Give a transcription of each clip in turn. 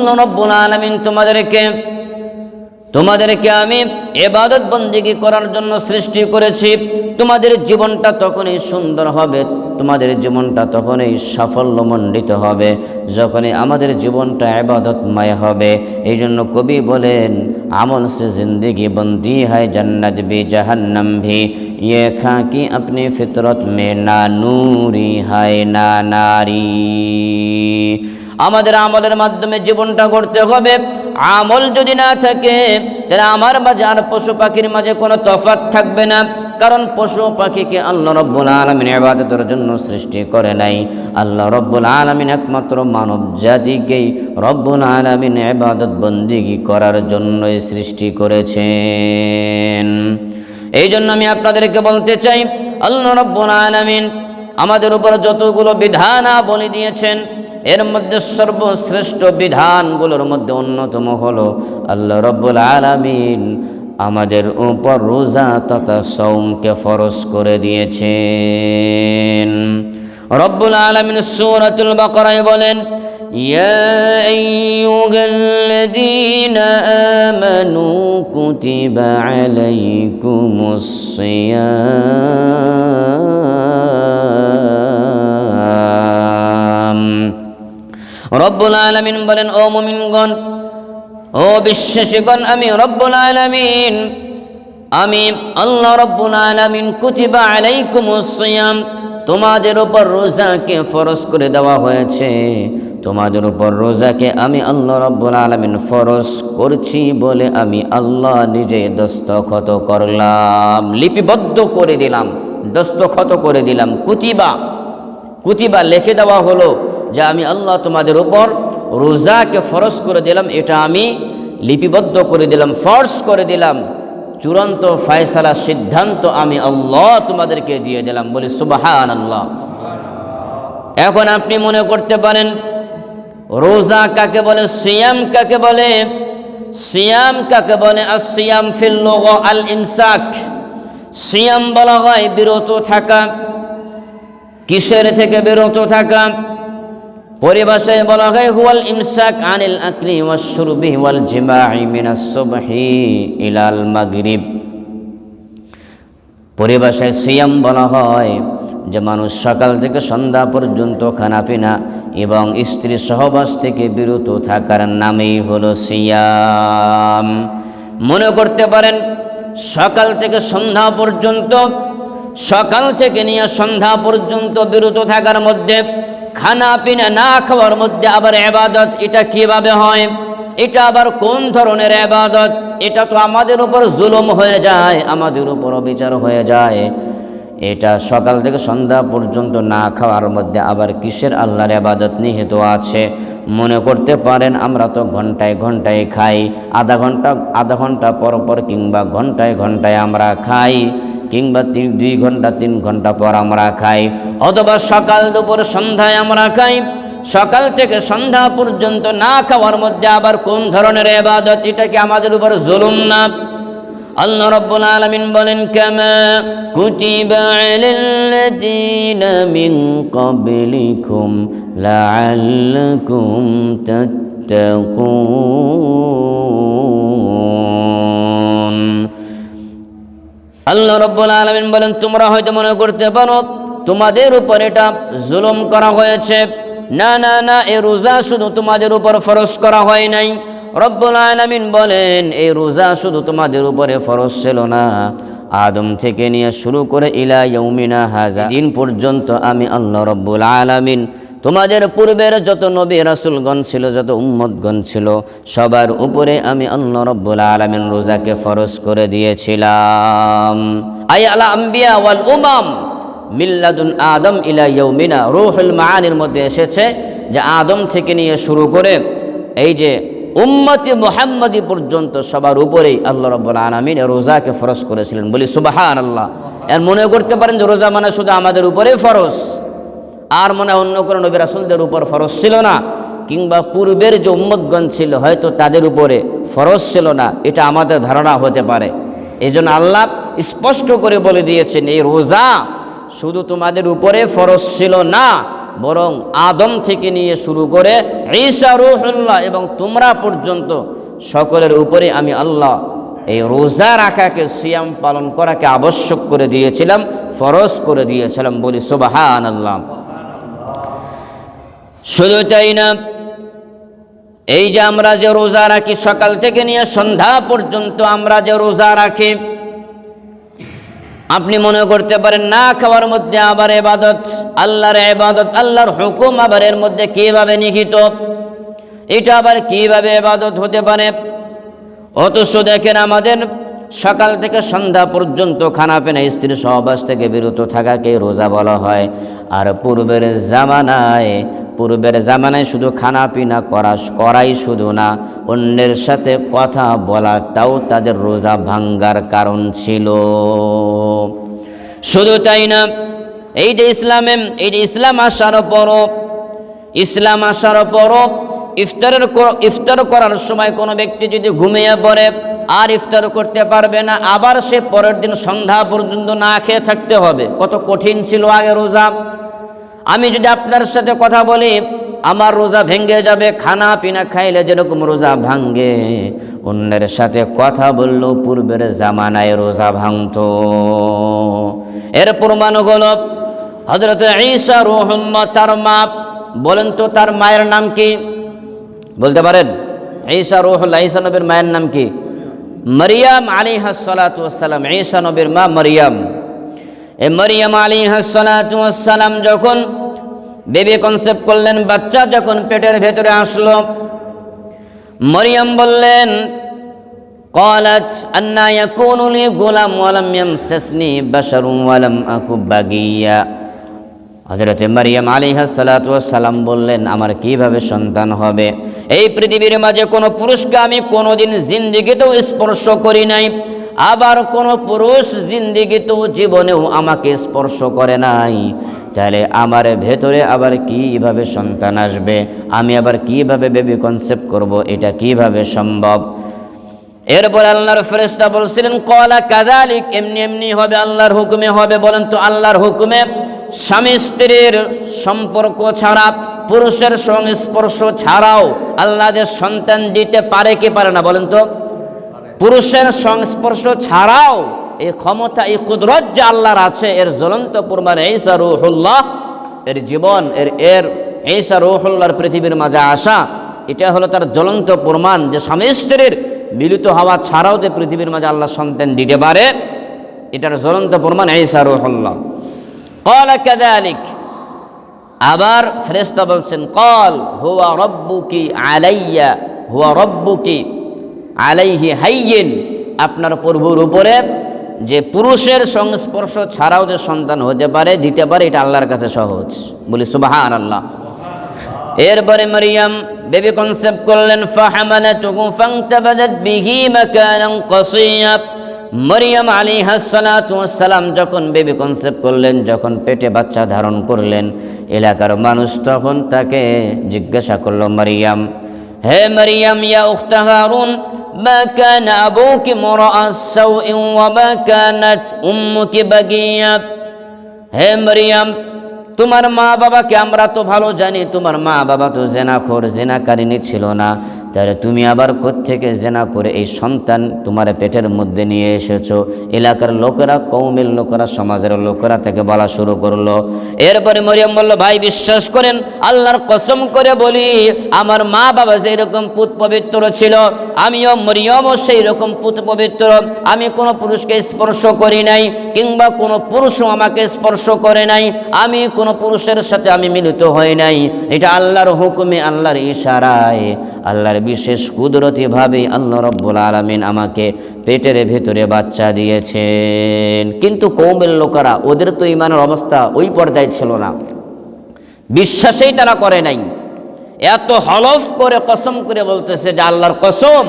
আল্লাহ রব্বুল আলামিন তোমাদেরকে তোমাদেরকে আমি এবাদত বন্দিগি করার জন্য সৃষ্টি করেছি। তোমাদের জীবনটা তখনই সুন্দর হবে, তোমাদের জীবনটা তখনই সাফল্যমণ্ডিত হবে, যখনই আমাদের জীবনটা এবাদতময় হবে। এই জন্য কবি বলেন, আমল সে জিন্দগি বন্দি হয় জন্নত ভি জাহান্নম ভি ইয়ে খাকি আপনি ফিতরত মে না নূরি হয় না নারী। আমাদের আমলের মাধ্যমে জীবনটা করতে হবে। আমল যদি না থাকে, তাহলে আমার মাঝে আর পশু পাখির মাঝে কোনো তফাৎ থাকবে না। কারণ পশু পাখিকে আল্লাহ রব্বুল আলমিন আবাদতের জন্য সৃষ্টি করে নাই। আল্লাহ রব্বুল আলমিন একমাত্র মানব জাতিকেই রব্বুল আলমিন আবাদত বন্দিগি করার জন্যই সৃষ্টি করেছেন। এই জন্য আমি আপনাদেরকে বলতে চাই, আল্লাহ রব্বুল আলমিন আমাদের উপর যতগুলো বিধানাবলী দিয়েছেন এর মধ্যে সর্বশ্রেষ্ঠ বিধানগুলোর মধ্যে অন্যতম হলো আল্লাহ রব্বুল আলামিন আমাদের উপর রোজা তথা সৌমকে ফরজ করে দিয়েছেন রব্বুল আলামিন সূরাতুল বাকারায় বলেন يا أيها الذين آمنوا كتب عليكم الصيام রব্বুল আলামিন বলেন, ও মুমিনগণ, ও বিশ্বাসীগণ, আমি রব্বুল আলামিন, আমি আল্লাহ রব্বুল আলামিন কুতিবা আলাইকুমুস সিয়াম, তোমাদের উপর রোজাকে ফরজ করে দেওয়া হয়েছে। তোমাদের উপর রোজাকে আমি আল্লাহ রব্বুল আলামিন ফরজ করছি বলে আমি আল্লাহ নিজে দস্তখত করলাম, লিপিবদ্ধ করে দিলাম, দস্তখত করে দিলাম। কুতিবা কুতিবা লিখে দেওয়া হলো যে আমি আল্লাহ তোমাদের উপর রোজাকে ফরজ করে দিলাম, এটা আমি লিপিবদ্ধ করে দিলাম ফর্স করে দিলাম। চূড়ান্ত ফয়সালা, সিদ্ধান্ত আমি আল্লাহ তোমাদেরকে দিয়ে দিলাম। বলি সুবাহান আল্লাহ এখন আপনি মনে করতে পারেন, রোজা কাকে বলে, সিয়াম কাকে বলে? সিয়াম কাকে বলে? আর সিয়াম ফিল আল ইনসাক সিয়াম বলা হয় বিরত থাকা, কিসের থেকে বিরত থাকা? পরিভাষায় বলা হয়, হুয়াল ইমসাক আনিল আকলি ওয়াস শুরবি ওয়াল জিমাই মিনাস সুবহি ইলাল মাগরিব। পরিভাষায় সিয়াম বলা হয় যে, মানুষ সকাল থেকে সন্ধ্যা পর্যন্ত খানাপিনা এবং স্ত্রী সহবাস থেকে বিরত থাকার নামেই হলো সিয়াম। মনে করতে পারেন, সকাল থেকে সন্ধ্যা পর্যন্ত, সকাল থেকে নিয়ে সন্ধ্যা পর্যন্ত বিরত থাকার মধ্যে খানা পিনা না খাওয়ার মধ্যে আবার এবাদত, এটা কীভাবে হয়? এটা আবার কোন ধরনের এবাদত? এটা তো আমাদের উপর জুলুম হয়ে যায়, আমাদের উপর বিচার হয়ে যায়। এটা সকাল থেকে সন্ধ্যা পর্যন্ত না খাওয়ার মধ্যে আবার কিসের আল্লাহর আবাদত নিহিত আছে? মনে করতে পারেন, আমরা তো ঘন্টায় ঘন্টায় খাই, আধা ঘণ্টা আধা ঘণ্টা পর পর কিংবা ঘন্টায় ঘন্টায় আমরা খাই। কিংবা তিন দুই ঘণ্টা, তিন ঘণ্টা পর আমরা খাই। অথবা সকাল দুপুর সন্ধ্যায় আমরা খাই। সকাল থেকে সন্ধ্যা পর্যন্ত না খাওয়ার মধ্যে আবার কোন ধরনের এবাদত? এটা কি আমাদের উপর জুলুম না? আল্লাহ রব্বুল আলামিন বলেন, কামা কুতিবা আলাল্লাযীনা মিন ক্বাবলিকুম লাআল্লাকুম তাত্তাকুন। আল্লাহ রব্বুল আলামিন বলেন, তোমরা হয়তো মনে করতে পারো, তোমাদের উপর এটা জুলুম করা হয়েছে। না না না, এ রোজা শুধু তোমাদের উপর ফরজ করা হয় নাই। রব্বুল আলামিন বলেন এই রোজা শুধু তোমাদের উপরে ফরজ ছিল না। আদম থেকে নিয়ে শুরু করে ইলা ইয়ৌমিনা হাজা, দিন পর্যন্ত আমি আল্লাহ রব্বুল আলামিন তোমাদের পূর্বের যত নবী রাসুলগণ ছিল, যত উম্মতগণ ছিল, সবার উপরে আমি আল্লাহ রব্বুল আলামিন রোজাকে ফরজ করে দিয়েছিলাম। আই আলা আম্বিয়া ওয়াল উমাম, মিল্লাদুন আদম ইলা ইয়ৌমিনা রুহুল মাআনির মধ্যে এসেছে যে আদম থেকে নিয়ে শুরু করে এই যে উম্মতি মোহাম্মদী পর্যন্ত সবার উপরেই আল্লাহ রব্বুল আলমিন রোজাকে ফরজ করেছিলেন। বলি সুবাহান আল্লাহ এর মনে করতে পারেন যে রোজা মানে শুধু আমাদের উপরেই ফরজ। আর মনে অন্য কোনো নবী রাসুলদের উপর ফরজ ছিল না, কিংবা পূর্বের যে উম্মতগণ ছিল, হয়তো তাদের উপরে ফরজ ছিল না, এটা আমাদের ধারণা হতে পারে। এই জন্য আল্লাহ স্পষ্ট করে বলে দিয়েছেন, এই রোজা শুধু তোমাদের উপরে ফরজ ছিল না, বরং আদম থেকে নিয়ে শুরু করে ঈসা রুহুল্লাহ এবং তোমরা পর্যন্ত সকলের উপরে আমি আল্লাহ এই রোজা রাখাকে, সিয়াম পালন করাকে আবশ্যক করে দিয়েছিলাম, ফরজ করে দিয়েছিলাম বলি সুবাহান আল্লাহ শুধু তাই না এই যে আমরা যে রোজা রাখি, সকাল থেকে নিয়ে সন্ধ্যা পর্যন্ত আমরা যে রোজা রাখি, আপনি মনে করতে পারেন, না খাওয়ার মধ্যে আবার এবাদত, আল্লাহর এবাদত, আল্লাহর হুকুম আবার এর মধ্যে কীভাবে নিহিত, এটা আবার কীভাবে এবাদত হতে পারে? অথচ দেখেন আমাদের সকাল থেকে সন্ধ্যা পর্যন্ত খানা পেনা স্ত্রীর সহবাস থেকে বিরত থাকাকে রোজা বলা হয়। আর পূর্বের জামানায় পূর্বের জামানায় শুধু খানা পিনা করা, করাই শুধু না, অন্যের সাথে কথা বলাটাও তাদের রোজা ভাঙ্গার কারণ ছিল। শুধু তাই না, এই যে ইসলামে, এই যে ইসলাম আসার পরও, ইসলাম আসার পরও ইফতারের ইফতার করার সময় কোনো ব্যক্তি যদি ঘুমিয়ে পড়ে আর ইফতার করতে পারবে না, আবার সে পরের দিন সন্ধ্যা পর্যন্ত না খেয়ে থাকতে হবে। কত কঠিন ছিল আগে রোজা। আমি যদি আপনার সাথে কথা বলি, আমার রোজা ভেঙে যাবে, খানা পিনা খাইলে যেরকম রোজা ভাঙ্গে অন্যের সাথে কথা বললেও পূর্বের জামানায় রোজা ভাঙতো। এর প্রমাণ হলো হজরত ঈসা রুহুল্লাহ তার মা, বলেন তো তার মায়ের নাম কি? বলতে পারেন? ঈসা রুহুল্লাহ ঈসা নবীর মায়ের নাম কি? মরিয়াম আলী হাসালাতাম ঈসা নবীর মা মরিয়াম এ মরিয়াম আলী হাসালাতাম যখন বেবি কনসেপ্ট করলেন বাচ্চা যখন পেটের ভেতরে আসলো মরিয়াম বললেন قالت أن يكون لي غلام ولم يمسسني بشر ولم أكن بغيا হজরতে মারিয়াম সালাম বললেন, আমার কীভাবে সন্তান হবে? এই পৃথিবীর মাঝে কোনো পুরুষকে আমি কোনোদিন জিন্দিগিতেও স্পর্শ করি নাই। আবার কোনো পুরুষ জিন্দিগিতেও জীবনেও আমাকে স্পর্শ করে নাই। তাহলে আমার ভেতরে আবার কীভাবে সন্তান আসবে? আমি আবার কীভাবে বেবি কনসেপ্ট করব? এটা কীভাবে সম্ভব? এরপর আল্লাহর ফেরেশতা বলছিলেন, কলা কাদালিক এমনি এমনি হবে, আল্লাহর হুকুমে হবে। বলেন তো, আল্লাহর হুকুমে স্বামী স্ত্রীর সম্পর্ক ছাড়া, পুরুষের সংস্পর্শ ছাড়াও আল্লাহ যে সন্তান দিতে পারে কি পারে না বলেন তো? পুরুষের সংস্পর্শ ছাড়াও এই ক্ষমতা, এই কুদরত যে আল্লাহর আছে, এর জ্বলন্ত প্রমাণ ঈসা রুহুল্লাহ, এর জীবন, এর এর ঈসা রুহুল্লাহর পৃথিবীর মাঝে আসা, এটা হলো তার জ্বলন্ত প্রমাণ যে স্বামী স্ত্রীর মিলিত হওয়া ছাড়াও যে পৃথিবীর মাঝে আল্লাহ সন্তান দিতে পারে, এটার জ্বলন্ত প্রমাণ ঈসা রুহুল্লাহ। আবার ফেরেস্তা বলছেন, কল, হুয়া রব্বু কি আলাইয়া, হুয়া রব্বু কি আলাইহি হাইয়েন। আপনার প্রভুর উপরে যে পুরুষের সংস্পর্শ ছাড়াও যে সন্তান হতে পারে, দিতে পারে, এটা আল্লাহর কাছে সহজ। বলি সুবাহান আল্লাহ এরপরে মরিয়ম বেবি কনসেপ্ট করলেন, ফাহামালাতুহু ফাংতাবাদাত বিহি মাকানান কাসিয়া। মরিয়াম আলী সালাম যখন বেবি কনসেপ্ট করলেন যখন পেটে বাচ্চা ধারণ করলেন এলাকার মানুষ তখন তাকে জিজ্ঞাসা করলো মারিয়াম হে মারিয়াম ইয়া উখতা হারুন ما كان أبوك مرأ سوء وما كانت أمك بغيا হে মারিয়াম তোমার মা বাবাকে আমরা তো ভালো জানি তোমার মা বাবা তো জেনাখোর জেনাকারিনী ছিল না তাহলে তুমি আবার থেকে জেনা করে এই সন্তান তোমার পেটের মধ্যে নিয়ে এসেছ? এলাকার লোকেরা কৌমের লোকেরা, সমাজের লোকেরা থেকে বলা শুরু করল। এরপরে মরিয়ম বলল, ভাই, বিশ্বাস করেন, আল্লাহর কসম করে বলি, আমার মা বাবা যেই রকম পুত পবিত্র ছিল, আমিও মরিয়মও সেই রকম পুত পবিত্র। আমি কোনো পুরুষকে স্পর্শ করি নাই, কিংবা কোনো পুরুষও আমাকে স্পর্শ করে নাই, আমি কোনো পুরুষের সাথে আমি মিলিত হই নাই। এটা আল্লাহর হুকুমে, আল্লাহর ইশারায়, আল্লাহর বিশেষ কুদরতিভাবেই আল্লাহ রব্বুল আলমিন আমাকে পেটের ভেতরে বাচ্চা দিয়েছেন। কিন্তু কৌমের লোকেরা, ওদের তো ইমানের অবস্থা ওই পর্যায়ে ছিল না। বিশ্বাসেই তারা করে নাই। এত হলফ করে, কসম করে বলতেছে যে আল্লাহর কসম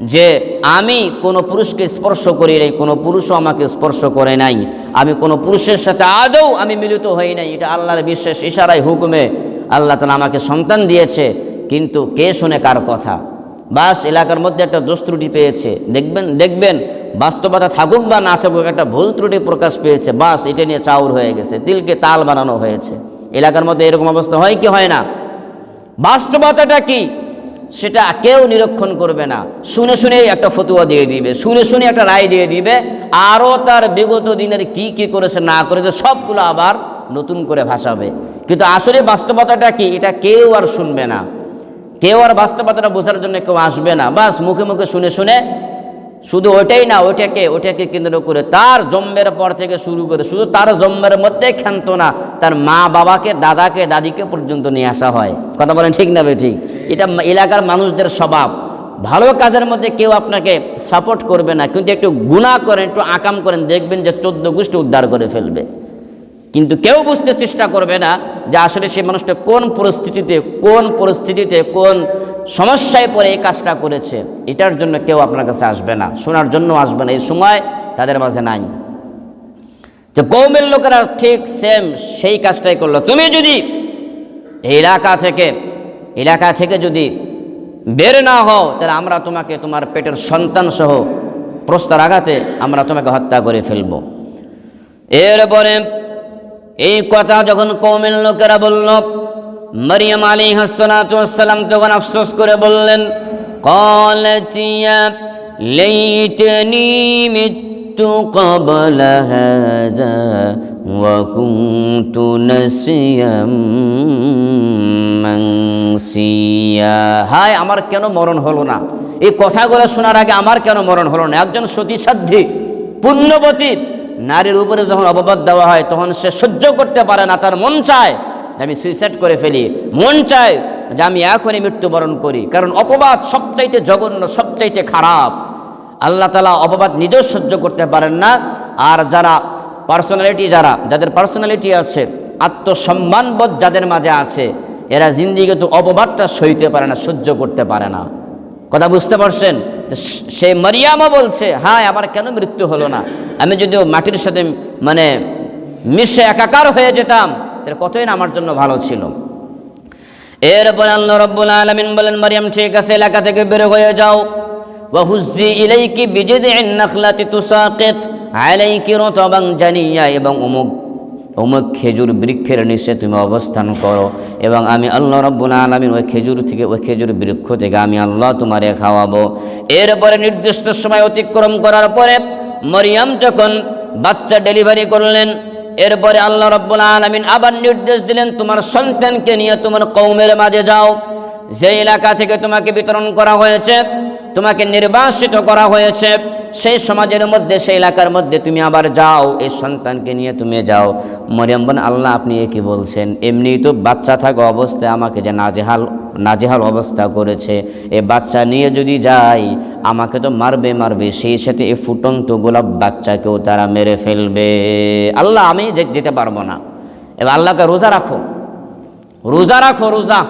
যে আমি কোনো পুরুষকে স্পর্শ করি নাই, কোনো পুরুষও আমাকে স্পর্শ করে নাই। আমি কোনো পুরুষের সাথে আদৌ আমি মিলিত হই নাই। এটা আল্লাহর বিশ্বাস ইশারায়, হুকুমে আল্লাহ তালা আমাকে সন্তান দিয়েছে। কিন্তু কে শুনে কার কথা? বাস এলাকার মধ্যে একটা দোষ ত্রুটি পেয়েছে। দেখবেন দেখবেন, বাস্তবতা থাকুক বা না থাকুক, একটা ভুল ত্রুটি প্রকাশ পেয়েছে। বাস এটা নিয়ে চাউর হয়ে গেছে, দিলকে তাল বানানো হয়েছে। এলাকার মধ্যে এরকম অবস্থা হয় কি হয় না? বাস্তবতাটা কি? সেটা কেউ নিরীক্ষণ করবে না। শুনে শুনে একটা ফতুয়া দিয়ে দিবে, শুনে শুনে একটা রায় দিয়ে দিবে, আরও তার বিগত দিনের কি কি করেছে, না করেছে, সবগুলো আবার নতুন করে ভাসাবে। কিন্তু আসলে বাস্তবতাটা কি? এটা কেউ আর শুনবে না। কেউ আর বাস্তবতাটা বোঝার জন্য কেউ আসবে না। বাস মুখে মুখে শুনে শুনে শুধু ওইটাই না, ওইটাকে ওইটাকে কেন্দ্র করে তার জন্মের পর থেকে শুরু করে শুধু তার জন্মের মধ্যে ক্ষান্ত না তার মা বাবাকে, দাদাকে, দাদিকে পর্যন্ত নিয়ে আসা হয়। কথা বলেন ঠিক না ঠিক? এটা এলাকার মানুষদের স্বভাব। ভালো কাজের মধ্যে কেউ আপনাকে সাপোর্ট করবে না, কিন্তু একটু গুণা করেন, একটু আকাম করেন, দেখবেন যে চোদ্দ গোষ্ঠী উদ্ধার করে ফেলবে। কিন্তু কেউ বুঝতে চেষ্টা করবে না যে আসলে সে মানুষটা কোন পরিস্থিতিতে কোন পরিস্থিতিতে, কোন সমস্যায় পড়ে এই কাজটা করেছে। এটার জন্য কেউ আপনার কাছে আসবে না, শোনার জন্য আসবে না, এই সময় তাদের মাঝে নাই। তো কৌমের লোকেরা ঠিক সেম সেই কাজটাই করল। তুমি যদি এই এলাকা থেকে এলাকা থেকে যদি বের না হও, তাহলে আমরা তোমাকে, তোমার পেটের সন্তান সহ প্রস্তার আঘাতে আমরা তোমাকে হত্যা করে ফেলব। এরপরে এই কথা যখন কৌমের লোকেরা বলল মরিয়ম আলী হাসালাম তখন আফসোস করে বললেন কলতিয়া লেইটনি মৃত্যু কবল হাজা وكنت نسيا منسيا হায় আমার কেন মরণ হলো না এই কথাগুলো শোনার আগে আমার কেন মরণ হলো না একজন সতীসাধ্যী পুণ্যবতী নারীর উপরে যখন অপবাদ দেওয়া হয়, তখন সে সহ্য করতে পারে না, তার মন চায় যে আমি সুইসাইড করে ফেলি। মন চায় যে আমি এখনই মৃত্যুবরণ করি। কারণ অপবাদ সবচাইতে জঘন্য, সবচাইতে খারাপ। আল্লাহ তালা অপবাদ নিজেও সহ্য করতে পারেন না। আর যারা পার্সোনালিটি যারা, যাদের পার্সোনালিটি আছে, আত্মসম্মানবোধ যাদের মাঝে আছে, এরা জিন্দিগি তো অপবাদটা সইতে পারে না, সহ্য করতে পারে না। কথা বুঝতে পারছেন? সে মরিয়ামও বলছে হ্যাঁ আমার কেন মৃত্যু হলো না? আমি যদি মাটির সাথে মানে মিশে একাকার হয়ে যেতাম, তাহলে কতই না আমার জন্য ভালো ছিল? এরপর আল্লাহ রব্বুল আলমিন বলেন, মারিয়াম, ঠিক আছে, এলাকা থেকে বের হয়ে যাও। ওয়াহুজি ইলাইকি বিজিদিন নাখলাতি তুসাকিত আলাইকি রতবাং জানিয়া এবং অমুক অমুক খেজুর বৃক্ষের নিচে তুমি অবস্থান করো। এবং আমি আল্লাহ রব্বুল আলমিন ওই খেজুর থেকে, ওই খেজুর বৃক্ষ থেকে আমি আল্লাহ তোমারে খাওয়াবো। এরপরে নির্দিষ্ট সময় অতিক্রম করার পরে মরিয়াম যখন বাচ্চা ডেলিভারি করলেন এরপরে আল্লাহ রব্বুল আলমিন আবার নির্দেশ দিলেন, তোমার সন্তানকে নিয়ে তোমার কৌমের মাঝে যাও। যে এলাকা থেকে তোমাকে বিতরণ করা হয়েছে, তোমাকে নির্বাসিত করা হয়েছে, সেই সমাজের মধ্যে, সেই এলাকার মধ্যে তুমি আবার যাও, এই সন্তানকে নিয়ে তুমি যাও। মরিয়াম বোন, আল্লাহ আপনি এ বলছেন? এমনি তো বাচ্চা থাকা অবস্থায় আমাকে যে নাজেহাল নাজেহাল অবস্থা করেছে, এ বাচ্চা নিয়ে যদি যাই, আমাকে তো মারবে মারবে, সেই সাথে এই ফুটন্ত গোলাপ বাচ্চাকেও তারা মেরে ফেলবে। আল্লাহ আমি যেতে পারব না। এবার আল্লাহকে রোজা রাখো। রোজা রাখো, রোজা।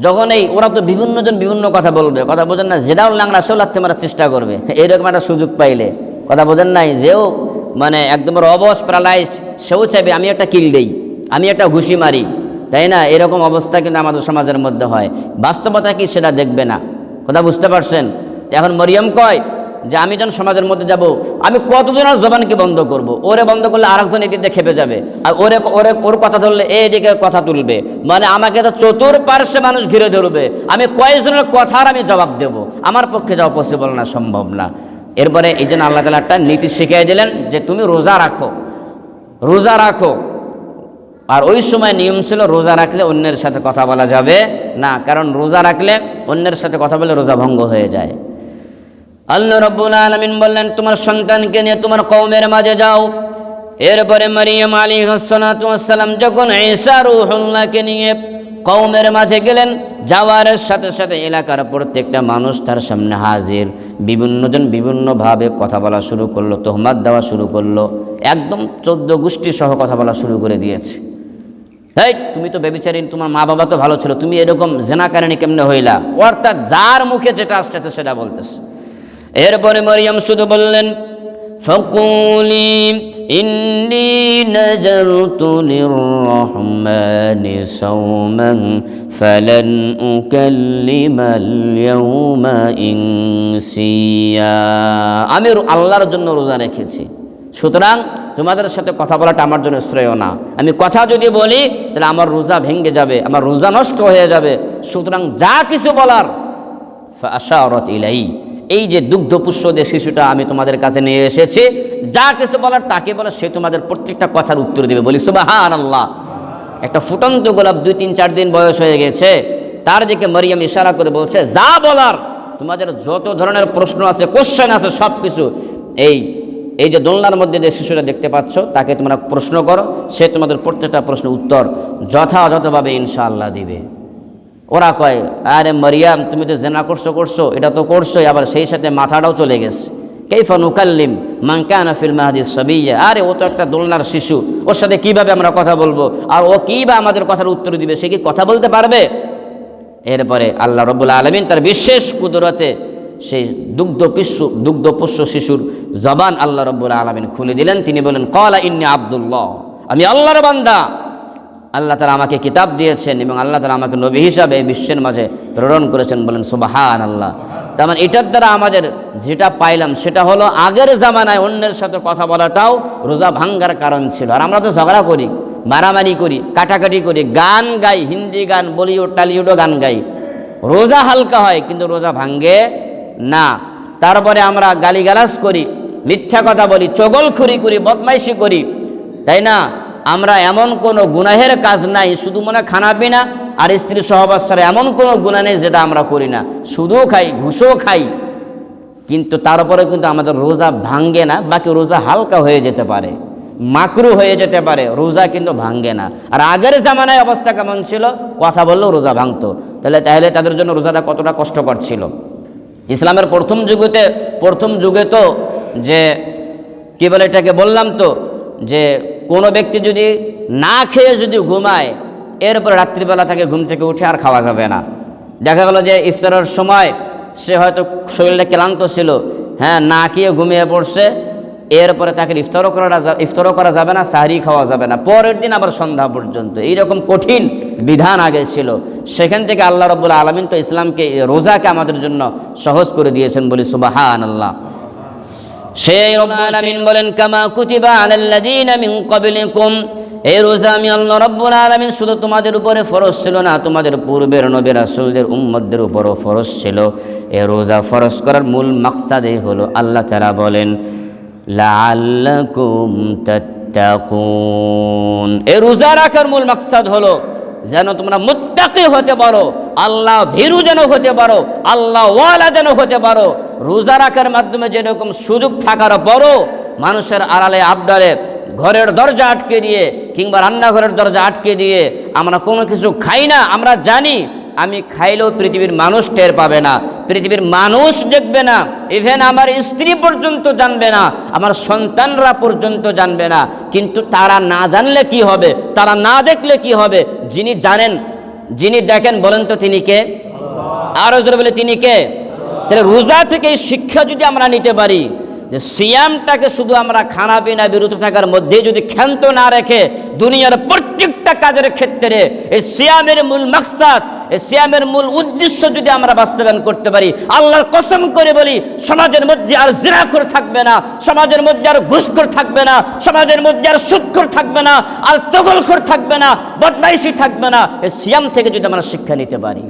যখন এই, ওরা তো বিভিন্ন জন বিভিন্ন কথা বলবে। কথা বোঝেন না যেটাও লাংড়া সেও লাগতে মারার চেষ্টা করবে। এরকম একটা সুযোগ পাইলে। কথা বোঝেন নাই, যেও মানে একদম অবস প্যারালাইজড, সেও চাইবে, আমি একটা কিল দেই, আমি একটা ঘুষি মারি। তাই না? এরকম অবস্থা কিন্তু আমাদের সমাজের মধ্যে হয়। বাস্তবতা কি সেটা দেখবে না। কথা বুঝতে পারছেন? এখন মরিয়ম কয় যে আমি যখন সমাজের মধ্যে যাব, আমি কতজনের জবানকে বন্ধ করব। ওরে বন্ধ করলে আরেকজন এটিতে খেপে যাবে। আর ওরে ওরে, ওর কথা ধরলে এদিকে কথা তুলবে। মানে আমাকে তো চতুর পার্শ্বে মানুষ ঘিরে ধরবে। আমি কয়েকজনের কথার আমি জবাব দেব। আমার পক্ষে যাওয়া পসিবল না, সম্ভব না। এরপরে এই জন্য আল্লাহ তালা একটা নীতি শিখিয়ে দিলেন যে তুমি রোজা রাখো। রোজা রাখো। আর ওই সময় নিয়ম ছিল রোজা রাখলে অন্যের সাথে কথা বলা যাবে না। কারণ রোজা রাখলে অন্যের সাথে কথা বলে রোজা ভঙ্গ হয়ে যায়। আল্লাহ রব্বুল আলমিন বললেন, তোমার সন্তানকে নিয়ে তোমার কৌমের মাঝে যাও। এরপরে মারিয়াম আলী হাসালাম যখন ঈসা রুহুল্লাহকে নিয়ে কৌমের মাঝে গেলেন, যাওয়ার সাথে সাথে এলাকার প্রত্যেকটা মানুষ তার সামনে হাজির। বিভিন্নজন বিভিন্নভাবে কথা বলা শুরু করল তোহমাদ দেওয়া শুরু করল। একদম চোদ্দ গোষ্ঠী সহ কথা বলা শুরু করে দিয়েছে। তাই তুমি তো বেবিচারিন তোমার মা বাবা তো ভালো ছিল, তুমি এরকম জেনাকারিনী কেমনে হইলা? অর্থাৎ যার মুখে যেটা আসতেছে সেটা বলতেছে। এরপরে মরিয়ম শুধু বললেন, ফকুলি ইন্নি নজরতু লিররহমানি সাওমান, ফালান উকাল্লিমাল ইয়াউমা ইনসিয়া। আমি আল্লাহর জন্য রোজা রেখেছি। সুতরাং তোমাদের সাথে কথা বলাটা আমার জন্য শ্রেয় না। আমি কথা যদি বলি, তাহলে আমার রোজা ভেঙে যাবে, আমার রোজা নষ্ট হয়ে যাবে। সুতরাং যা কিছু বলার আশারত ইলাই এই যে দুগ্ধপুষ্য যে শিশুটা আমি তোমাদের কাছে নিয়ে এসেছি, যা কিছু বলার তাকে বলে, সে তোমাদের প্রত্যেকটা কথার উত্তর দেবে। বলি সুবাহান আল্লাহ একটা ফুটন্ত গোলাপ দুই, তিন, চার দিন বয়স হয়ে গেছে, তার দিকে মরিয়াম ইশারা করে বলছে, যা বলার, তোমাদের যত ধরনের প্রশ্ন আছে কোশ্চেন আছে সব কিছু এই এই যে দোলনার মধ্যে যে শিশুরা দেখতে পাচ্ছ, তাকে তোমরা প্রশ্ন করো, সে তোমাদের প্রত্যেকটা প্রশ্নের উত্তর যথাযথভাবে ইনশাআল্লাহ দিবে। ওরা কয়, আরে মরিয়াম, তুমি তো জেনা করছ করছ, এটা তো করছোই, আবার সেই সাথে মাথাটাও চলে গেছে। কেইফা নুকাল্লিম মাঙ্কানা ফিল মাহাদিস সবিয়া? আরে, ও তো একটা দোলনার শিশু, ওর সাথে কীভাবে আমরা কথা বলব? আর ও কী বা আমাদের কথার উত্তর দিবে, সে কি কথা বলতে পারবে? এরপরে আল্লাহ রব্বুল আলমিন তার বিশেষ কুদরতে সেই দুগ্ধপুষ্য দুগ্ধপুষ্য শিশুর জবান আল্লাহ রব্বুল আলমিন খুলে দিলেন। তিনি বলেন, কলা ইন্নি আবদুল্লাহ। আমি আল্লাহর বান্দা। আল্লাহ তালা আমাকে কিতাব দিয়েছেন এবং আল্লাহ তালা আমাকে নবী হিসাবে বিশ্বের মাঝে প্রেরণ করেছেন বলেন সুবাহান আল্লাহ তার মানে এটার দ্বারা আমাদের যেটা পাইলাম সেটা হলো আগের জামানায় অন্যের সাথে কথা বলাটাও রোজা ভাঙ্গার কারণ ছিল। আর আমরা তো ঝগড়া করি, মারামারি করি, কাটাকাটি করি, গান গাই, হিন্দি গান, বলিউড, টালিউডও গান গাই। রোজা হালকা হয় কিন্তু রোজা ভাঙ্গে না। তারপরে আমরা গালিগালাজ করি, মিথ্যা কথা বলি, চগলখুরি করি, বদমাইশি করি, তাই না? আমরা এমন কোনো গুনাহের কাজ নাই, শুধু মনে খানা পিনা, আর স্ত্রী সহবাস ছাড়া এমন কোনো গুণা নেই যেটা আমরা করি না। শুধুও খাই, ঘুষও খাই। কিন্তু তারপরে কিন্তু আমাদের রোজা ভাঙ্গে না, বাকি রোজা হালকা হয়ে যেতে পারে। মাকরু হয়ে যেতে পারে, রোজা কিন্তু ভাঙ্গে না। আর আগের জামানায় অবস্থা কেমন ছিল? কথা বললেও রোজা ভাঙতো। তাহলে তাহলে তাদের জন্য রোজাটা কতটা কষ্টকর ছিল? ইসলামের প্রথম যুগেতে, প্রথম যুগে তো যে, কী বলে এটাকে বললাম তো, যে কোনো ব্যক্তি যদি না খেয়ে যদি ঘুমায় এরপরে রাত্রিবেলা থেকে ঘুম থেকে উঠে আর খাওয়া যাবে না। দেখা গেল যে ইফতারের সময় সে হয়তো শরীরটা ক্লান্ত ছিল হ্যাঁ না খেয়ে ঘুমিয়ে পড়ছে এরপরে তাকে ইফতারও করা ইফতারও করা যাবে না, সাহারি খাওয়া যাবে না। পরের দিন আবার সন্ধ্যা পর্যন্ত। এইরকম কঠিন বিধান আগে ছিল। সেখান থেকে আল্লাহ রব্বুল আলমিন তো ইসলামকে, রোজাকে আমাদের জন্য সহজ করে দিয়েছেন বলি সুবাহান আল্লাহ সেই রব্বুল আলামিন বলেন, কামা কুতিবা আলাল্লাযীনা মিন ক্বাবলিকুম। এই রোজা আমি আল্লাহ রব্বুল আলামিন শুধু তোমাদের উপরে ফরজ ছিল না, তোমাদের পূর্বের নবী রাসূলদের উম্মতদের উপরও ফরজ ছিল। এই রোজা ফরজ করার মূল মাকসাদই হলো আল্লাহ তাআলা বলেন, লাআল্লাকুম তাত্তাকুন। এই রোজা রাখার মূল মাকসাদ হলো যেন তোমরা মুত্তাকি হতে পারো। আল্লাহ ভীরু যেন হতে পারো, আল্লাহ ওয়ালা যেন হতে পারো। রোজা রাখার মাধ্যমে যেরকম সুযোগ থাকার পরও মানুষের আড়ালে আবডালে ঘরের দরজা আটকে দিয়ে কিংবা রান্নাঘরের দরজা আটকে দিয়ে আমরা কোনো কিছু খাই না, আমরা জানি আমি খাইলেও পৃথিবীর মানুষ টের পাবে না। পৃথিবীর মানুষ দেখবে না ইভেন আমার স্ত্রী পর্যন্ত জানবে না, আমার সন্তানরা পর্যন্ত জানবে না। কিন্তু তারা না জানলে কি হবে? তারা না দেখলে কি হবে? যিনি জানেন যিনি দেখেন, বলেন তো তিনি কে? আরও ধরে বলে, তিনি কে? তাহলে রোজা থেকে এই শিক্ষা যদি আমরা নিতে পারি, যে সিয়ামটাকে শুধু আমরা খানা পিনা বিরত থাকার মধ্যে যদি ক্ষান্ত না রেখে দুনিয়ার প্রত্যেকটা কাজের ক্ষেত্রে এই সিয়ামের মূল মাকসাদ এই সিয়ামের মূল উদ্দেশ্য যদি আমরা বাস্তবায়ন করতে পারি, আল্লাহর কসম করে বলি, সমাজের মধ্যে আর জিরাখর থাকবে না, সমাজের মধ্যে আর ঘুষখোর থাকবে না, সমাজের মধ্যে আর সুদখোর থাকবে না, আর তগলখোর থাকবে না, বদমাইশি থাকবে না। এই সিয়াম থেকে যদি আমরা শিক্ষা নিতে পারি।